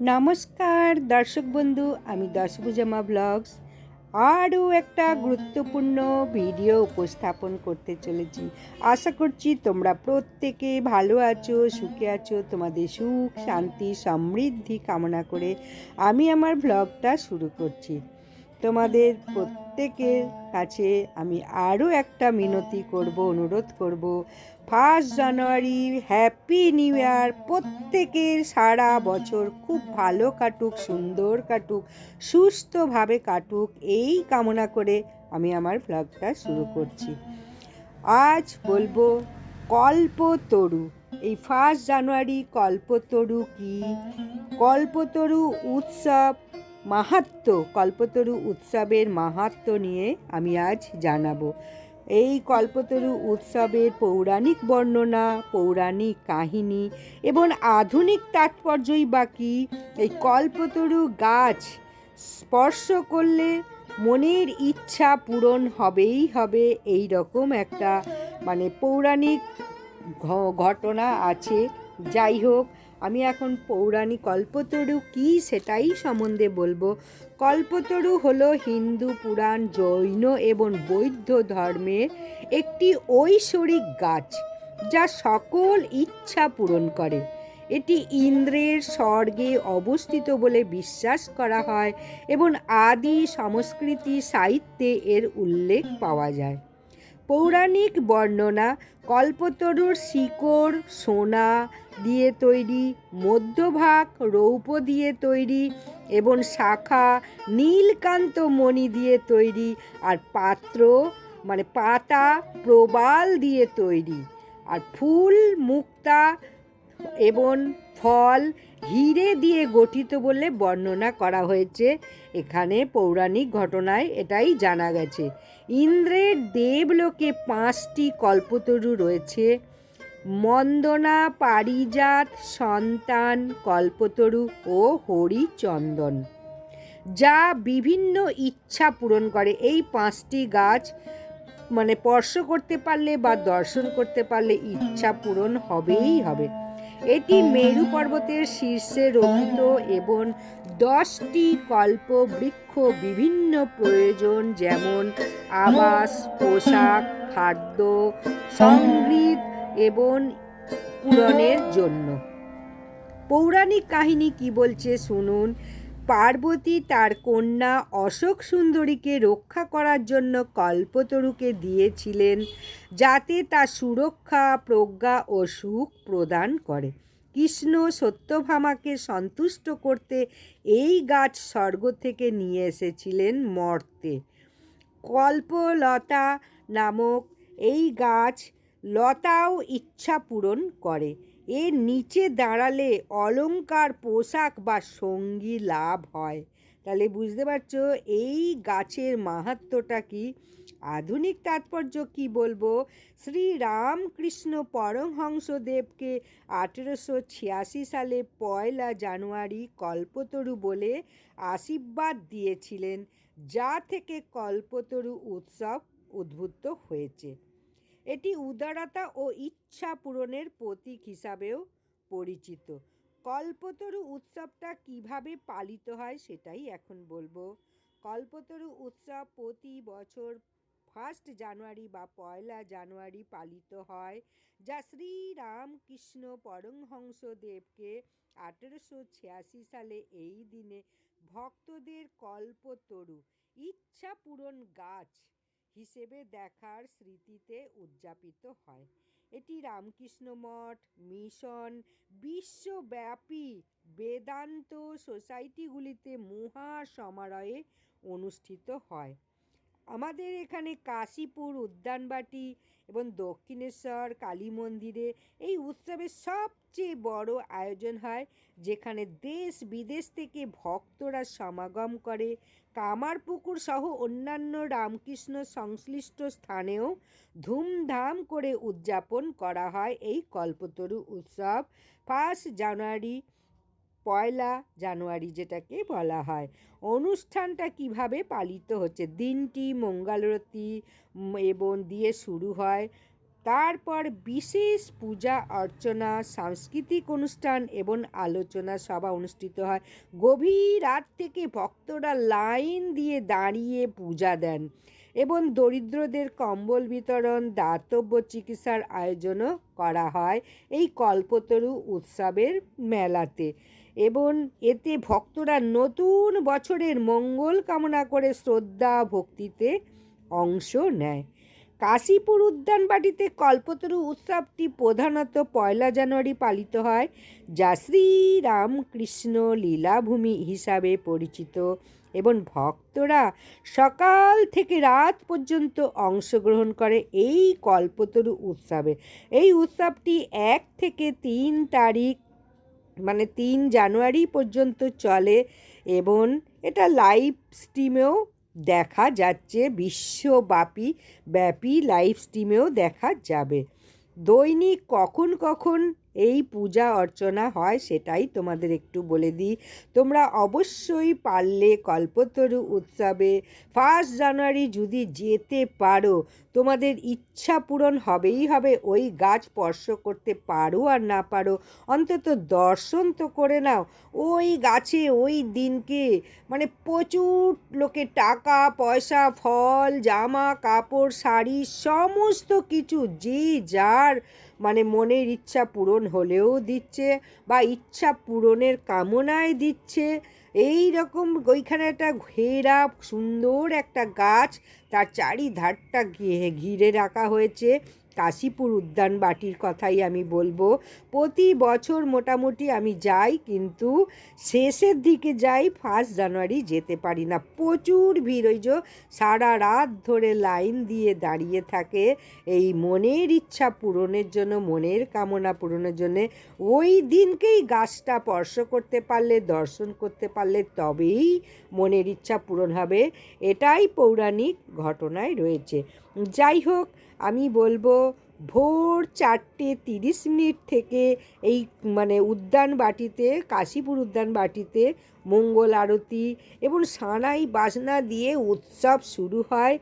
নমস্কার, দর্শক বন্ধু, আমি দশভুজামা ব্লগস। আরও একটা গুরুত্বপূর্ণ ভিডিও উপস্থাপন করতে চলেছি। আশা করছি তোমরা প্রত্যেকে ভালো আছো, সুখে আছো, তোমাদের সুখ, শান্তি, সমৃদ্ধি কামনা করে আমি আমার ব্লগটা শুরু করছি। তোমাদের প্রত্যেকের কাছে আমি আরও একটা মিনতি করব, অনুরোধ করব। First January, happy new year. প্রত্যেকের সারা বছর খুব ভালো কাটুক, সুন্দর কাটুক, সুস্থভাবে কাটুক। এই কামনা করে আমি আমার ব্লগটা শুরু করছি। আজ বলব কল্পতরু। এই ফার্স্ট জানুয়ারি কল্পতরু কি? কল্পতরু উৎসব মাহাত্ম, কল্পতরু উৎসবের মাহাত্ম নিয়ে আমি আজ জানাব। এই কল্পতরু উৎসবের পৌরাণিক বর্ণনা, পৌরাণিক কাহিনী এবং আধুনিক তাৎপর্যই বাকি এই কল্পতরু গাছ স্পর্শ করলে মনের ইচ্ছা পূরণ হবেই হবে এই রকম একটা মানে পৌরাণিক ঘটনা আছে। যাই হোক আমি এখন পৌরাণিক কল্পতরু কি সেটাই সম্বন্ধে বলব। কল্পতরু হলো হিন্দু পুরাণ, জৈন এবং বৌদ্ধ ধর্মের একটি ঐশ্বরিক গাছ যা সকল ইচ্ছা পূরণ করে। এটি ইন্দ্রের স্বর্গে অবস্থিত বলে বিশ্বাস করা হয় এবং আদি সংস্কৃতি সাহিত্যে এর উল্লেখ পাওয়া যায়। পৌরাণিক বর্ণনা কল্পতরুর শিকড়, সোনা দিয়ে তৈরি, মধ্যভাগ রৌপ্য দিয়ে তৈরি এবং শাখা নীলকান্ত মণি দিয়ে তৈরি আর পাত্র মানে পাতা প্রবাল দিয়ে তৈরি আর ফুল, মুক্তা এবং ফল হিরে দিয়ে গঠিত বলে বর্ণনা করা হয়েছে। এখানে পৌরাণিক ঘটনায় এটাই জানা গেছে। ইন্দ্রের দেবলোকে পাঁচটি কল্পতরু রয়েছে। মন্দনা, পারিজাত, সন্তান, কল্পতরু ও হরিচন্দন। যা বিভিন্ন ইচ্ছা পূরণ করে। এই পাঁচটি গাছ মানে স্পর্শ করতে পারলে বা দর্শন করতে পারলে ইচ্ছা পূরণ হবেই হবে। এটি মেরু পর্বতের শীর্ষে রোপিত এবং দশটি কল্প বৃক্ষ বিভিন্ন প্রয়োজন, যেমন আবাস, পোশাক, খাদ্য সংগীত এবং পূরণের জন্য। পৌরাণিক কাহিনী কি বলছে শুনুন। পার্বতী তার কন্যা অশোক সুন্দরীকে রক্ষা করার জন্য কল্পতরুকে দিয়েছিলেন, যাতে তা সুরক্ষা, প্রজ্ঞা ও সুখ প্রদান করে। কৃষ্ণ সত্যভামাকে সন্তুষ্ট করতে এই গাছ স্বর্গ থেকে নিয়ে এসেছিলেন মর্তে। কল্পলতা নামক এই গাছ লতাও ইচ্ছা পূরণ করে। এর নিচে দাঁড়ালে অলঙ্কার পোশাক বা সঙ্গী লাভ হয়। তাহলে বুঝতে পারছ, এই গাছের মাহাত্ম্যটা কি? আধুনিক তাৎপর্য কি বলব? শ্রী রামকৃষ্ণ পরমহংসদেবকে আঠেরোশো ছিয়াশি সালে পয়লা জানুয়ারি কল্পতরু বলে আশীর্বাদ দিয়েছিলেন, যা থেকে কল্পতরু উৎসব উদ্ভূত হয়েছে। এটি উদারতা ও ইচ্ছা পূরণের প্রতীক হিসাবেও পরিচিত। কল্পতরু উৎসবটা কীভাবে পালিত হয় সেটাই এখন বলব। কল্পতরু উৎসব প্রতি বছর ফার্স্ট জানুয়ারি বা পয়লা জানুয়ারি পালিত হয়, যা শ্রী রামকৃষ্ণ পরমহংসদেবকে আঠেরোশো ছিয়াশি সালে এই দিনে ভক্তদের কল্পতরু ইচ্ছা পূরণ গাছ হিসেবে দেখার স্মৃতিতে উদযাপিত হয়। এটি রামকৃষ্ণ মঠ, মিশন, বিশ্বব্যাপী বেদান্ত সোসাইটিগুলিতে মহা সমারোহে অনুষ্ঠিত হয়। আমাদের এখানে কাশীপুর, উদ্যানবাটি এবং দক্ষিণেশ্বর, কালী মন্দিরে এই উৎসবের সবচেয়ে বড় আয়োজন হয়, যেখানে দেশ বিদেশ থেকে ভক্তরা সমাগম করে। কামারপুকুর সহ অন্যান্য রামকৃষ্ণ সংশ্লিষ্ট স্থানেও ধুমধাম করে উদযাপন করা হয় এই কল্পতরু উৎসব। ফার্স্ট জানুয়ারি পয়লা জানুয়ারি যেটাকে বলা হয়। অনুষ্ঠানটা কীভাবে পালিত হচ্ছে? দিনটি মঙ্গলরতি এবং দিয়ে শুরু হয়। তারপর বিশেষ পূজা, অর্চনা, সাংস্কৃতিক অনুষ্ঠান এবং আলোচনা সভা অনুষ্ঠিত হয়। গভীর রাত থেকে ভক্তরা লাইন দিয়ে দাঁড়িয়ে পূজা দেন এবং দরিদ্রদের কম্বল বিতরণ, দাতব্য চিকিৎসার আয়োজনও করা হয় এই কল্পতরু উৎসবের মেলাতে। এবং এতে ভক্তরা নতুন বছরের মঙ্গল কামনা করে শ্রদ্ধা ভক্তিতে অংশ নেয়। কাশীপুর উদ্যানবাটিতে কল্পতরু উৎসবটি প্রধানত পয়লা জানুয়ারি পালিত হয়, যা শ্রীরামকৃষ্ণ লীলাভূমি হিসাবে পরিচিত এবং ভক্তরা সকাল থেকে রাত পর্যন্ত অংশগ্রহণ করে এই কল্পতরু উৎসবে। এই উৎসবটি এক থেকে তিন তারিখ মানে তিন জানুয়ারি পর্যন্ত চলে এবং এটা লাইভ স্ট্রিমেও দেখা যাচ্ছে, বিশ্বব্যাপী ব্যাপী লাইভ স্ট্রিমেও দেখা যাবে। দৈনিক কখন কখন এই পূজা অর্চনা হয় সেটাই তোমাদের একটু বলে দিই। তোমরা অবশ্যই পারলে কল্পতরু উৎসবে ফার্স্ট জানুয়ারি যদি যেতে পারো, তোমাদের ইচ্ছা পূরণ হবেই হবে। ওই গাছ স্পর্শ করতে পারো আর না পারো, অন্তত দর্শন তো করে নাও। ওই গাছে ওই দিনকে মানে প্রচুর লোকে টাকা, পয়সা, ফল, জামা, কাপড়, শাড়ি, সমস্ত কিছু যে যার মানে মনের ইচ্ছা পূরণ হলেও দিচ্ছে বা ইচ্ছা পূরণের কামনায় দিচ্ছে। এই রকম ওইখানে একটা ঘেরা সুন্দর একটা গাছ, তার চারিধারটা ঘিরে রাখা হয়েছে। কাশীপুর উদ্যান বাটির কথাই আমি বলব। প্রতি বছর মোটামুটি আমি যাই, কিন্তু শেষের দিকে যাই ফার্স্ট জানুয়ারি যেতে পারি না। প্রচুর ভিড়, ওই যে সারা রাত ধরে লাইন দিয়ে দাঁড়িয়ে থাকে এই মনের ইচ্ছা পূরণের জন্য, মনের কামনা পূরণের জন্য। ওই দিনকেই গাছটা স্পর্শ করতে পারলে, দর্শন করতে পারলে তবেই মনের ইচ্ছা পূরণ হবে। এটাই পৌরাণিক ঘটনায় রয়েছে। যাই হোক আমি বলব ভোর চারটে তিরিশ মিনিট থেকে এই মানে উদ্যান বাটিতে, কাশীপুর উদ্যান বাটিতে মঙ্গল আরতি এবং সানাই বাসনা দিয়ে উৎসব শুরু হয়।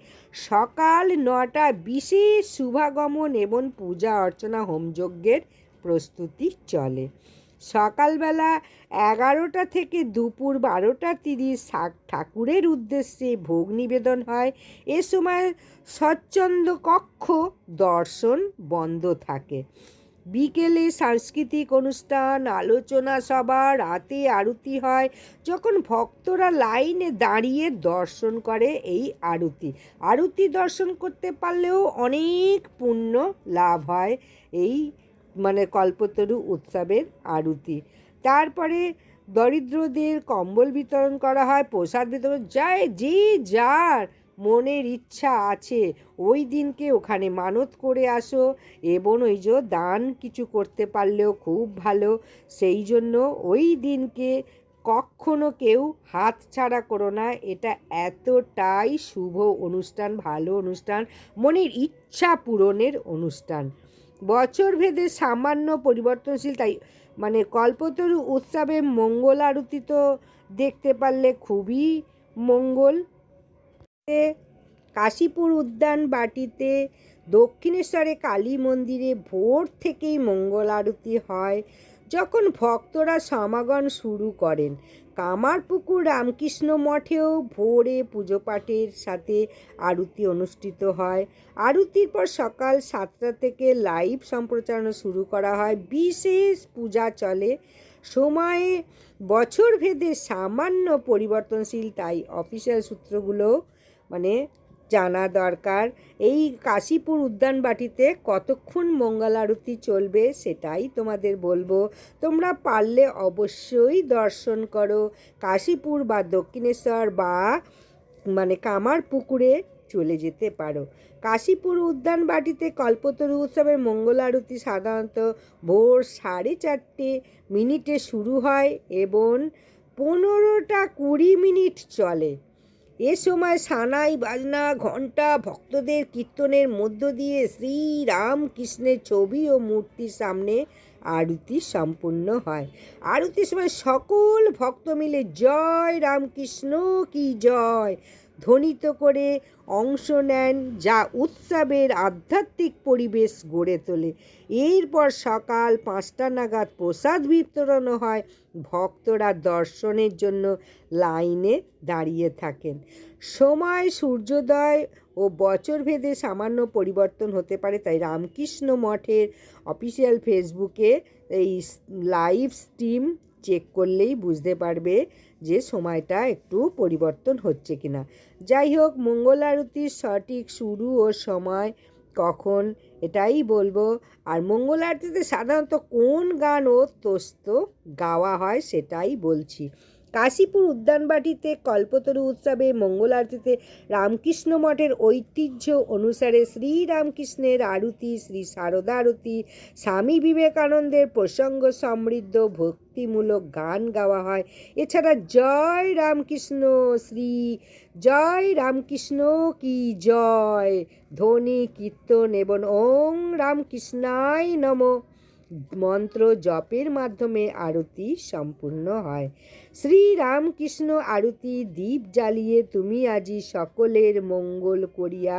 সকাল নটা বিশেষ শুভাগমন এবং পূজা অর্চনা হোমযজ্ঞের প্রস্তুতি চলে। সকালবেলা এগারোটা থেকে দুপুর বারোটা তিরিশ ঠাকুরের উদ্দেশ্যে ভোগ নিবেদন হয়। এ সময় স্বচ্ছন্দ কক্ষ দর্শন বন্ধ থাকে। বিকেলে সাংস্কৃতিক অনুষ্ঠান, আলোচনা সভা, রাতে আরতি হয়। যখন ভক্তরা লাইনে দাঁড়িয়ে দর্শন করে এই আরতি। আরতি দর্শন করতে পারলেও অনেক পুণ্য লাভ হয় এই মানে কল্পতরু উৎসবের আরতি। তারপরে দরিদ্রদের কম্বল বিতরণ করা হয়, প্রসাদ বিতরণ যায় যে যার মনের ইচ্ছা আছে, ওই দিনকে ওখানে মানত করে আসো এবং ওই যে দান কিছু করতে পারলেও খুব ভালো। সেই জন্য ওই দিনকে কখনো কেউ হাত ছাড়া করো না, এটা এতটাই শুভ অনুষ্ঠান, ভালো অনুষ্ঠান, মনের ইচ্ছা পূরণের অনুষ্ঠান। বছর ভেদে সামান্য পরিবর্তনশীল, তাই মানে কল্পতরু উৎসবে মঙ্গল আরতি তো দেখতে পারলে খুবই মঙ্গল। কাশীপুর উদ্যান বাটিতে দক্ষিণেশ্বরে কালী মন্দিরে ভোর থেকেই মঙ্গল আরতি হয়, যখন ভক্তরা সমাগম শুরু করেন। কামারপুকুর রামকৃষ্ণ মঠেও ভোরে পুজো পাঠের সাথে আরতি অনুষ্ঠিত হয়। আরতির পর সকাল সাতটা থেকে লাইভ সম্প্রচারণ শুরু করা হয়। বিশেষ পূজা চলে। সময়ে বছর ভেদে সামান্য পরিবর্তনশীল, তাই অফিসিয়াল সূত্রগুলো মানে জানা দরকার। এই কাশীপুর উদ্যানবাটিতে কতক্ষণ মঙ্গল আরতি চলবে সেটাই তোমাদের বলব। তোমরা পারলে অবশ্যই দর্শন করো কাশীপুর বা দক্ষিণেশ্বর বা মানে কামার পুকুরে চলে যেতে পারো। কাশীপুর উদ্যান বাটিতে কল্পতরু উৎসবের মঙ্গল আরতি সাধারণত ভোর সাড়ে চারটে মিনিটে শুরু হয় এবং পনেরোটা কুড়ি মিনিট চলে। এ সময় সানাই বাজনা, ঘণ্টা, ভক্তদের কীর্তনের মধ্য দিয়ে শ্রীরামকৃষ্ণের ছবি ও মূর্তির সামনে আরতি সম্পূর্ণ হয়। আরতির সময় সকল ভক্ত মিলে জয় রামকৃষ্ণ কি জয়। ধ্বনিত করে অংশ নেন যা উৎসবের আধ্যাত্মিক পরিবেশ গড়ে তোলে। এরপর সকাল পাঁচটা নাগাদ প্রসাদ বিতরণ হয়। ভক্তরা দর্শনের জন্য লাইনে দাঁড়িয়ে থাকেন। সময়, সূর্যোদয় ও বছরভেদে সামান্য পরিবর্তন হতে পারে, তাই রামকৃষ্ণ মঠের অফিসিয়াল ফেসবুকে এই লাইভ স্ট্রিম চেক করলেই বুঝতে পারবে যে সময়টা একটু পরিবর্তন হচ্ছে কিনা। যাই হোক, মঙ্গল আরতির সঠিক শুরু ও সময় কখন এটাই বলব। আর মঙ্গল আরতিতে সাধারণত কোন গান ও তোস্ত গাওয়া হয় সেটাই বলছি। কাশীপুর উদ্যানবাটিতে কল্পতরু উৎসবে মঙ্গল আরতিতে রামকৃষ্ণ মঠের ঐতিহ্য অনুসারে শ্রী রামকৃষ্ণের আরতি, শ্রী সারদা আরতি, স্বামী বিবেকানন্দের প্রসঙ্গ সমৃদ্ধ ভক্তিমূলক গান গাওয়া হয়। এছাড়া জয় রামকৃষ্ণ, শ্রী জয় রামকৃষ্ণ কি জয়। ধ্বনি, কীর্তন এবং ওং রামকৃষ্ণায় নম। মন্ত্র জপের মাধ্যমে আরতি সম্পূর্ণ হয় শ্রী রামকৃষ্ণ আরতি দ্বীপ জ্বালিয়ে তুমি আজি সকলের মঙ্গল করিয়া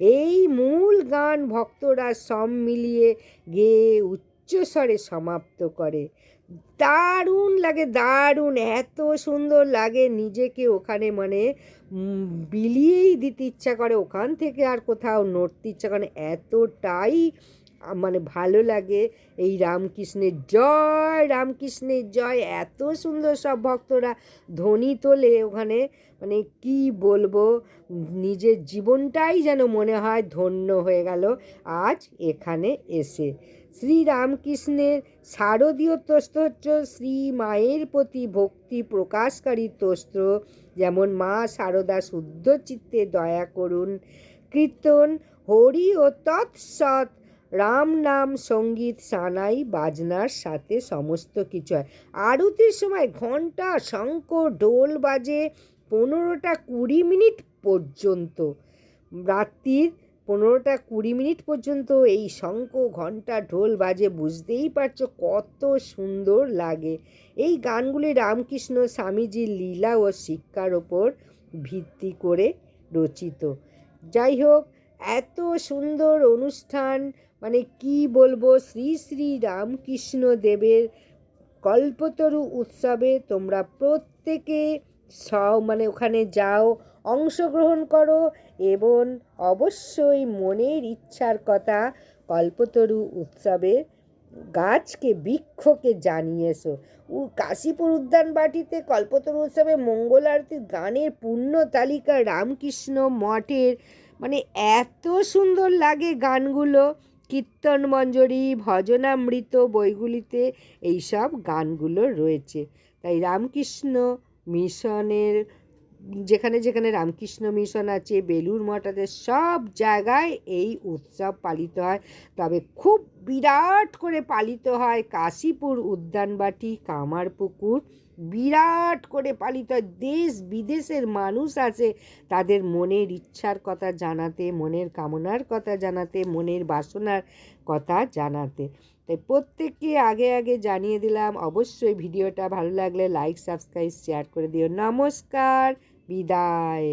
এই মূল গান ভক্তরা সব মিলিয়ে গেয়ে উচ্চস্বরে সমাপ্ত করে দারুণ লাগে, দারুণ, এত সুন্দর লাগে, নিজেকে ওখানে মানে বিলিয়েই দিতে ইচ্ছা করে, ওখান থেকে আর কোথাও নড়তে ইচ্ছা করে। এতটাই মানে ভালো লাগে। এই রামকৃষ্ণের জয় রামকৃষ্ণের জয়। এত সুন্দর সব ভক্তরা ধ্বনি তোলে ওখানে। মানে কি বলব, নিজের জীবনটাই যেন মনে হয় ধন্য হয়ে গেল আজ এখানে এসে। শ্রী রামকৃষ্ণের শারদীয় হচ্ছে শ্রী মায়ের প্রতি ভক্তি প্রকাশকারী তোস্ত্র। যেমন মা শারদা শুদ্ধ চিত্তে দয়া করুন, কীর্তন হরি ও তৎসৎ রাম নাম সংগীত সানাই বাজনার সাথে সমস্ত কিছু হয়। আরতির সময় ঘণ্টা শঙ্খ ঢোল বাজে পনেরোটা কুড়ি মিনিট পর্যন্ত। রাত্রির পনেরোটা কুড়ি মিনিট পর্যন্ত এই শঙ্খ ঘণ্টা ঢোল বাজে, বুঝতেই পারছ কত সুন্দর লাগে। এই গানগুলি রামকৃষ্ণ স্বামীজির লীলা ও শিক্ষার ওপর ভিত্তি করে রচিত। যাই হোক এত সুন্দর অনুষ্ঠান মানে কি বলব, শ্রী শ্রী রামকৃষ্ণ দেবের কল্পতরু উৎসবে তোমরা প্রত্যেকে স মানে ওখানে যাও, অংশগ্রহণ করো এবং অবশ্যই মনের ইচ্ছার কথা কল্পতরু উৎসবে গাছকে, বৃক্ষকে জানিয়েছো কাশীপুর উদ্যান বাটিতে কল্পতরু উৎসবে মঙ্গল আরতির গানের পূর্ণ তালিকা রামকৃষ্ণ মঠের মানে এত সুন্দর লাগে গানগুলো। কীর্তন, মঞ্জরি, ভজনামৃত বইগুলিতে এইসব গানগুলো রয়েছে। তাই রামকৃষ্ণ মিশনের, যেখানে যেখানে রামকৃষ্ণ মিশন আছে বেলুর মঠাদের সব জায়গায় এই উৎসব পালিত হয়। তবে খুব বিরাট করে পালিত হয় কাশীপুর উদ্যানবাটি, কামারপুকুর। বিরাট করে পালিত দেশ বিদেশের মানুষ আছে। তাদের মনের ইচ্ছার কথা জানাতে, মনের কামনার কথা জানাতে, মনের বাসনার কথা জানাতে। তাই প্রত্যেককে আগে আগে জানিয়ে দিলাম, অবশ্যই ভিডিওটা ভালো লাগলে লাইক সাবস্ক্রাইব শেয়ার করে দিও। নমস্কার, বিদায়।